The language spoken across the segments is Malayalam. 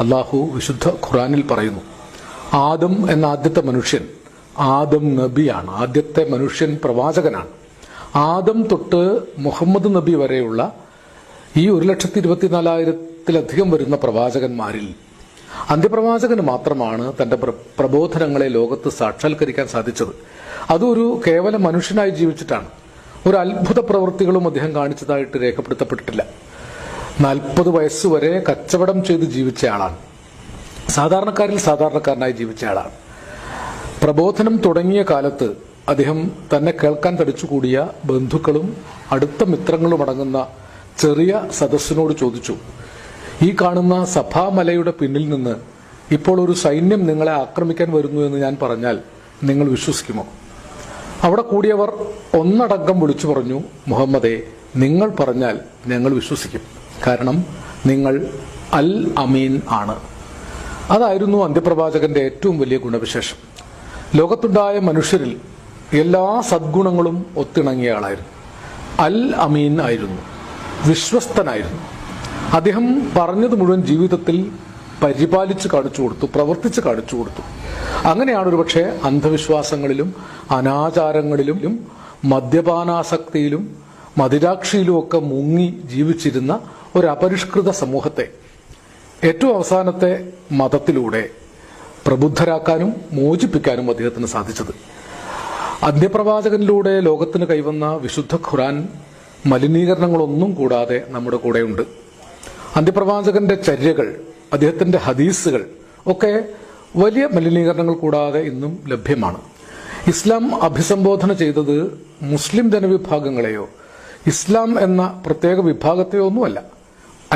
അള്ളാഹു വിശുദ്ധ ഖുറാനിൽ പറയുന്നു ആദം എന്ന ആദ്യത്തെ മനുഷ്യൻ ആദം നബിയാണ് ആദ്യത്തെ മനുഷ്യൻ പ്രവാചകനാണ്. ആദം തൊട്ട് മുഹമ്മദ് നബി വരെയുള്ള ഈ ഒരു ലക്ഷത്തി ഇരുപത്തിനാലായിരത്തിലധികം വരുന്ന പ്രവാചകന്മാരിൽ അന്ത്യപ്രവാചകന് മാത്രമാണ് തന്റെ പ്രബോധനങ്ങളെ ലോകത്ത് സാക്ഷാത്കരിക്കാൻ സാധിച്ചത്. അതൊരു കേവല മനുഷ്യനായി ജീവിച്ചിട്ടാണ്. ഒരു അത്ഭുത പ്രവൃത്തികളും അദ്ദേഹം കാണിച്ചതായിട്ട് രേഖപ്പെടുത്തപ്പെട്ടിട്ടില്ല. നാൽപ്പത് വയസ്സുവരെ കച്ചവടം ചെയ്ത് ജീവിച്ച ആളാണ്. സാധാരണക്കാരിൽ സാധാരണക്കാരനായി ജീവിച്ച ആളാണ്. പ്രബോധനം തുടങ്ങിയ കാലത്ത് അദ്ദേഹം തന്നെ കേൾക്കാൻ തടിച്ചുകൂടിയ ബന്ധുക്കളും അടുത്ത മിത്രങ്ങളും അടങ്ങുന്ന ചെറിയ സദസ്സിനോട് ചോദിച്ചു ഈ കാണുന്ന സഭാമലയുടെ പിന്നിൽ നിന്ന് ഇപ്പോൾ ഒരു സൈന്യം നിങ്ങളെ ആക്രമിക്കാൻ വരുന്നു എന്ന് ഞാൻ പറഞ്ഞാൽ നിങ്ങൾ വിശ്വസിക്കുമോ? അവിടെ കൂടിയവർ ഒന്നടങ്കം വിളിച്ചു പറഞ്ഞു മുഹമ്മദെ നിങ്ങൾ പറഞ്ഞാൽ ഞങ്ങൾ വിശ്വസിക്കും. കാരണം നിങ്ങൾ അൽ അമീൻ ആണ്. അതായിരുന്നു അന്ത്യപ്രവാചകന്റെ ഏറ്റവും വലിയ ഗുണവിശേഷം. ലോകത്തുണ്ടായ മനുഷ്യരിൽ എല്ലാ സദ്ഗുണങ്ങളും ഒത്തിണങ്ങിയ ആളായിരുന്നു. അൽ അമീൻ ആയിരുന്നു. വിശ്വസ്തനായിരുന്നു. അദ്ദേഹം പറഞ്ഞത് മുഴുവൻ ജീവിതത്തിൽ പരിപാലിച്ച് കാണിച്ചു കൊടുത്തു പ്രവർത്തിച്ച് കാണിച്ചു കൊടുത്തു. അങ്ങനെയാണ് ഒരുപക്ഷെ അന്ധവിശ്വാസങ്ങളിലും അനാചാരങ്ങളിലും മദ്യപാനാസക്തിയിലും മദിരാക്ഷിയിലും ഒക്കെ മുങ്ങി ജീവിച്ചിരുന്ന ഒരു അപരിഷ്കൃത സമൂഹത്തെ. ഏറ്റവും അവസാനത്തെ മതത്തിലൂടെ പ്രബുദ്ധരാക്കാനും മോചിപ്പിക്കാനും അദ്ദേഹത്തിന് സാധിച്ചത്. അന്ത്യപ്രവാചകനിലൂടെ ലോകത്തിന് കൈവന്ന വിശുദ്ധ ഖുറാൻ മലിനീകരണങ്ങളൊന്നും കൂടാതെ നമ്മുടെ കൂടെയുണ്ട്. അന്ത്യപ്രവാചകന്റെ ചര്യകൾ അദ്ദേഹത്തിന്റെ ഹദീസുകൾ ഒക്കെ വലിയ മലിനീകരണങ്ങൾ കൂടാതെ ഇന്നും ലഭ്യമാണ്. ഇസ്ലാം അഭിസംബോധന ചെയ്തത് മുസ്ലിം ജനവിഭാഗങ്ങളെയോ ഇസ്ലാം എന്ന പ്രത്യേക വിഭാഗത്തെയോ ഒന്നുമല്ല.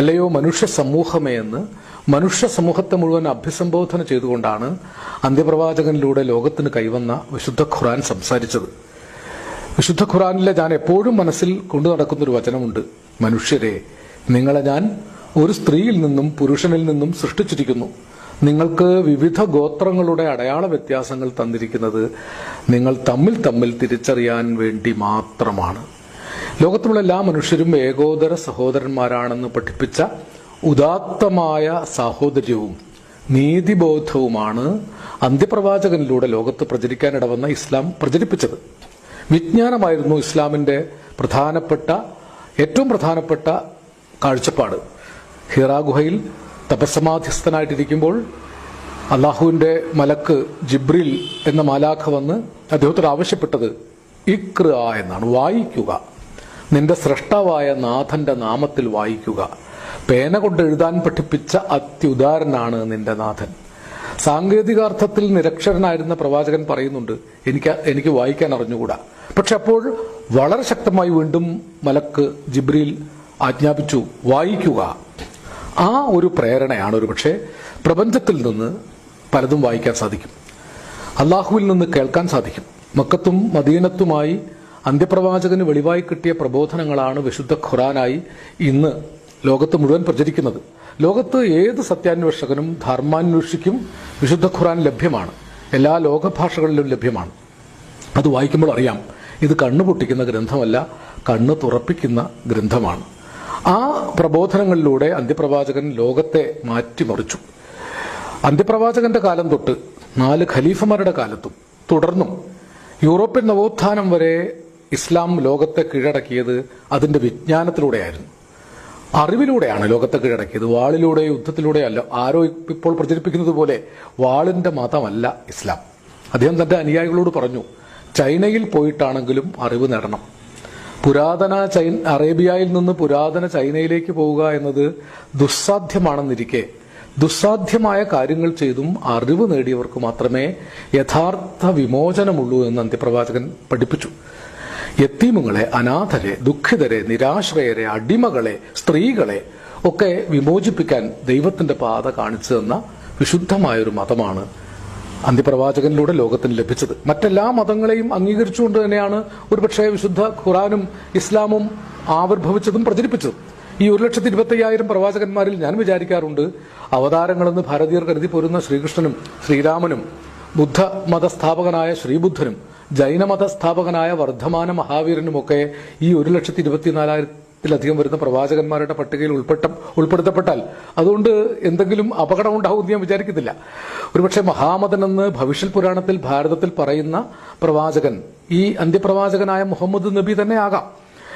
അല്ലയോ മനുഷ്യ സമൂഹമേ എന്ന്? മനുഷ്യ സമൂഹത്തെ മുഴുവൻ അഭിസംബോധന ചെയ്തുകൊണ്ടാണ് അന്ത്യപ്രവാചകനിലൂടെ ലോകത്തിന് കൈവന്ന വിശുദ്ധ ഖുറാൻ സംസാരിച്ചത്. വിശുദ്ധ ഖുറാനിലെ ഞാൻ എപ്പോഴും മനസ്സിൽ കൊണ്ടു നടക്കുന്ന ഒരു വചനമുണ്ട്. മനുഷ്യരെ നിങ്ങളെ ഞാൻ ഒരു സ്ത്രീയിൽ നിന്നും പുരുഷനിൽ നിന്നും സൃഷ്ടിച്ചിരിക്കുന്നു. നിങ്ങൾക്ക് വിവിധ ഗോത്രങ്ങളുടെ അടയാള വ്യത്യാസങ്ങൾ തന്നിരിക്കുന്നത് നിങ്ങൾ തമ്മിൽ തമ്മിൽ തിരിച്ചറിയാൻ വേണ്ടി മാത്രമാണ്. ലോകത്തുള്ള എല്ലാ മനുഷ്യരും ഏകോദര സഹോദരന്മാരാണെന്ന് പഠിപ്പിച്ച ഉദാത്തമായ സാഹോദര്യവും നീതിബോധവുമാണ് അന്ത്യപ്രവാചകനിലൂടെ ലോകത്ത് പ്രചരിക്കാനിടവന്ന ഇസ്ലാം പ്രചരിപ്പിച്ചത്. വിജ്ഞാനമായിരുന്നു ഇസ്ലാമിന്റെ പ്രധാനപ്പെട്ട ഏറ്റവും പ്രധാനപ്പെട്ട കാഴ്ചപ്പാട്. ഹിറാ ഗുഹയിൽ തപസ്സമാധ്യസ്ഥനായിട്ടിരിക്കുമ്പോൾ അള്ളാഹുവിന്റെ മലക്ക് ജിബ്രിൽ എന്ന മാലാഖ വന്ന് അദ്ദേഹത്തോട് ആവശ്യപ്പെട്ടത് ഇക്ര എന്നാണ് വായിക്കുക. നിന്റെ സൃഷ്ടാവായ നാഥന്റെ നാമത്തിൽ വായിക്കുക. പേന കൊണ്ട് എഴുതാൻ പഠിപ്പിച്ച അത്യുദാരനാണ് നിന്റെ നാഥൻ. സാങ്കേതികാർത്ഥത്തിൽ നിരക്ഷരനായിരുന്ന പ്രവാചകൻ പറയുന്നുണ്ട് എനിക്ക് എനിക്ക് വായിക്കാൻ അറിഞ്ഞുകൂടാ. പക്ഷെ അപ്പോൾ വളരെ ശക്തമായി വീണ്ടും മലക്ക് ജിബ്രിയിൽ ആജ്ഞാപിച്ചു വായിക്കുക. ആ ഒരു പ്രേരണയാണ് ഒരു പക്ഷേ പ്രപഞ്ചത്തിൽ നിന്ന് പലതും വായിക്കാൻ സാധിക്കും. അള്ളാഹുവിൽ നിന്ന് കേൾക്കാൻ സാധിക്കും. മക്കത്തും മദീനത്തുമായി അന്ത്യപ്രവാചകന് വെളിവായി കിട്ടിയ പ്രബോധനങ്ങളാണ് വിശുദ്ധ ഖുറാനായി ഇന്ന് ലോകത്ത് മുഴുവൻ പ്രചരിക്കുന്നത്. ലോകത്ത് ഏത് സത്യാന്വേഷകനും ധർമാന്വേഷിക്കും വിശുദ്ധ ഖുറാൻ ലഭ്യമാണ്. എല്ലാ ലോകഭാഷകളിലും ലഭ്യമാണ്. അത് വായിക്കുമ്പോൾ അറിയാം. ഇത് കണ്ണു പൊട്ടിക്കുന്ന ഗ്രന്ഥമല്ല കണ്ണു തുറപ്പിക്കുന്ന ഗ്രന്ഥമാണ്. ആ പ്രബോധനങ്ങളിലൂടെ അന്ത്യപ്രവാചകൻ ലോകത്തെ മാറ്റിമറിച്ചു. അന്ത്യപ്രവാചകന്റെ കാലം തൊട്ട് നാല് ഖലീഫമാരുടെ കാലത്തും തുടർന്നും യൂറോപ്യൻ നവോത്ഥാനം വരെ ഇസ്ലാം ലോകത്തെ കീഴടക്കിയത് അതിന്റെ വിജ്ഞാനത്തിലൂടെയായിരുന്നു. അറിവിലൂടെയാണ് ലോകത്തെ കീഴടക്കിയത്. വാളിലൂടെ യുദ്ധത്തിലൂടെ അല്ല ആരോ ഇപ്പോൾ പ്രചരിപ്പിക്കുന്നത് പോലെ വാളിന്റെ മതമല്ല ഇസ്ലാം. അദ്ദേഹം തന്റെ അനുയായികളോട് പറഞ്ഞു ചൈനയിൽ പോയിട്ടാണെങ്കിലും അറിവ് നേടണം. പുരാതന ചൈന അറേബ്യയിൽ നിന്ന് പുരാതന ചൈനയിലേക്ക് പോവുക എന്നത് ദുസ്സാധ്യമാണെന്നിരിക്കെ ദുസ്സാധ്യമായ കാര്യങ്ങൾ ചെയ്തും അറിവ് നേടിയവർക്ക് മാത്രമേ യഥാർത്ഥ വിമോചനമുള്ളൂ എന്ന് അന്ത്യപ്രവാചകൻ പഠിപ്പിച്ചു. യത്തീമുകളെ അനാഥരെ ദുഃഖിതരെ നിരാശ്രയരെ അടിമകളെ സ്ത്രീകളെ ഒക്കെ വിമോചിപ്പിക്കാൻ ദൈവത്തിന്റെ പാത കാണിച്ചു തന്ന വിശുദ്ധമായൊരു മതമാണ് അന്ത്യപ്രവാചകനിലൂടെ ലോകത്തിന് ലഭിച്ചത്. മറ്റെല്ലാ മതങ്ങളെയും അംഗീകരിച്ചുകൊണ്ട് തന്നെയാണ് ഒരുപക്ഷെ വിശുദ്ധ ഖുറാനും ഇസ്ലാമും ആവിർഭവിച്ചതും പ്രചരിപ്പിച്ചതും. ഈ ഒരു ലക്ഷത്തി ഇരുപത്തി അയ്യായിരം പ്രവാചകന്മാരിൽ ഞാൻ വിചാരിക്കാറുണ്ട് അവതാരങ്ങളെന്ന് ഭാരതീയർ കരുതി പോരുന്ന ശ്രീകൃഷ്ണനും ശ്രീരാമനും ബുദ്ധ മതസ്ഥാപകനായ ശ്രീബുദ്ധനും ജൈനമത സ്ഥാപകനായ വർദ്ധമാന മഹാവീരനുമൊക്കെ ഈ ഒരു ലക്ഷത്തി ഇരുപത്തിനാലായിരത്തിലധികം വരുന്ന പ്രവാചകന്മാരുടെ പട്ടികയിൽ ഉൾപ്പെട്ട ഉൾപ്പെടുത്തപ്പെട്ടാൽ അതുകൊണ്ട് എന്തെങ്കിലും അപകടം ഉണ്ടാവും ഞാൻ വിചാരിക്കുന്നില്ല ഒരുപക്ഷെ മഹാമതൻ എന്ന് ഭവിഷ്യൽ പുരാണത്തിൽ ഭാരതത്തിൽ പറയുന്ന പ്രവാചകൻ ഈ അന്ത്യപ്രവാചകനായ മുഹമ്മദ് നബി തന്നെ ആകാം.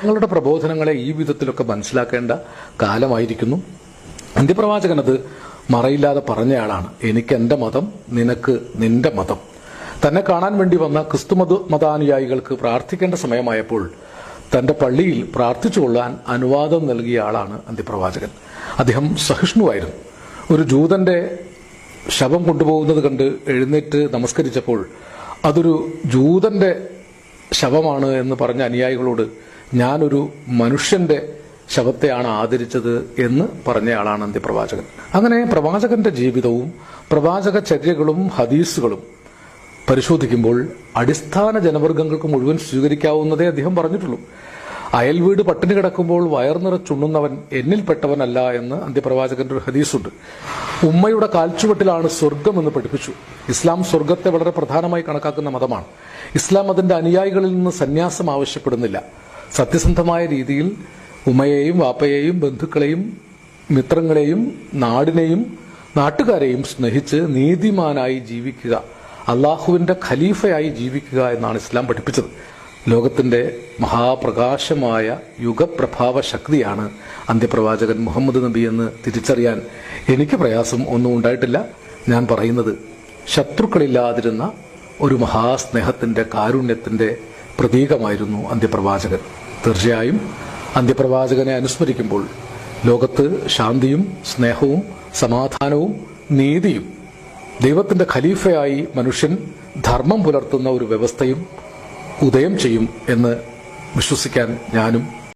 നിങ്ങളുടെ പ്രബോധനങ്ങളെ ഈ വിധത്തിലൊക്കെ മനസ്സിലാക്കേണ്ട കാലമായിരിക്കുന്നു. അന്ത്യപ്രവാചകൻ അത് മറയില്ലാതെ പറഞ്ഞയാളാണ്. എനിക്ക് എന്റെ മതം നിനക്ക് നിന്റെ മതം. തന്നെ കാണാൻ വേണ്ടി വന്ന ക്രിസ്തുമത മതാനുയായികൾക്ക് പ്രാർത്ഥിക്കേണ്ട സമയമായപ്പോൾ തന്റെ പള്ളിയിൽ പ്രാർത്ഥിച്ചുകൊള്ളാൻ അനുവാദം നൽകിയ ആളാണ് അന്ത്യപ്രവാചകൻ. അദ്ദേഹം സഹിഷ്ണുവായിരുന്നു. ഒരു ജൂതന്റെ ശവം കൊണ്ടുപോകുന്നത് കണ്ട് എഴുന്നേറ്റ് നമസ്കരിച്ചപ്പോൾ അതൊരു ജൂതന്റെ ശവമാണ് എന്ന് പറഞ്ഞ അനുയായികളോട് ഞാനൊരു മനുഷ്യന്റെ ശവത്തെയാണ് ആദരിച്ചത് എന്ന് പറഞ്ഞയാളാണ് അന്ത്യപ്രവാചകൻ. അങ്ങനെ പ്രവാചകന്റെ ജീവിതവും പ്രവാചക ചര്യകളും ഹദീസുകളും പരിശോധിക്കുമ്പോൾ അടിസ്ഥാന ജനവർഗങ്ങൾക്ക് മുഴുവൻ സ്വീകരിക്കാവുന്നതേ അദ്ദേഹം പറഞ്ഞിട്ടുള്ളൂ. അയൽവീട് പട്ടിണി കിടക്കുമ്പോൾ വയർ നിറച്ചുണ്ണുന്നവൻ എന്നിൽപ്പെട്ടവനല്ല എന്ന് അന്ത്യപ്രവാചകന്റെ ഒരു ഹദീസുണ്ട്. ഉമ്മയുടെ കാൽച്ചുവട്ടിലാണ് സ്വർഗം എന്ന് പഠിപ്പിച്ചു. ഇസ്ലാം സ്വർഗത്തെ വളരെ പ്രധാനമായി കണക്കാക്കുന്ന മതമാണ്. ഇസ്ലാം അതിന്റെ അനുയായികളിൽ നിന്ന് സന്യാസം ആവശ്യപ്പെടുന്നില്ല. സത്യസന്ധമായ രീതിയിൽ ഉമ്മയെയും വാപ്പയെയും ബന്ധുക്കളെയും മിത്രങ്ങളെയും നാടിനെയും നാട്ടുകാരെയും സ്നേഹിച്ച് നീതിമാനായി ജീവിക്കുക. അള്ളാഹുവിന്റെ ഖലീഫയായി ജീവിക്കുക എന്നാണ് ഇസ്ലാം പഠിപ്പിച്ചത്. ലോകത്തിന്റെ മഹാപ്രകാശമായ യുഗപ്രഭാവ ശക്തിയാണ് അന്ത്യപ്രവാചകൻ മുഹമ്മദ് നബി എന്ന് തിരിച്ചറിയാൻ എനിക്ക് പ്രയാസം ഒന്നും ഉണ്ടായിട്ടില്ല. ഞാൻ പറയുന്നത് ശത്രുക്കളില്ലാതിരുന്ന ഒരു മഹാസ്നേഹത്തിന്റെ കാരുണ്യത്തിന്റെ പ്രതീകമായിരുന്നു അന്ത്യപ്രവാചകൻ. തീർച്ചയായും അന്ത്യപ്രവാചകനെ അനുസ്മരിക്കുമ്പോൾ ലോകത്ത് ശാന്തിയും സ്നേഹവും സമാധാനവും നീതിയും ദൈവത്തിന്റെ ഖലീഫയായി മനുഷ്യൻ ധർമ്മം പുലർത്തുന്ന ഒരു വ്യവസ്ഥയും ഉദയം ചെയ്യും എന്ന് വിശ്വസിക്കാൻ ഞാനും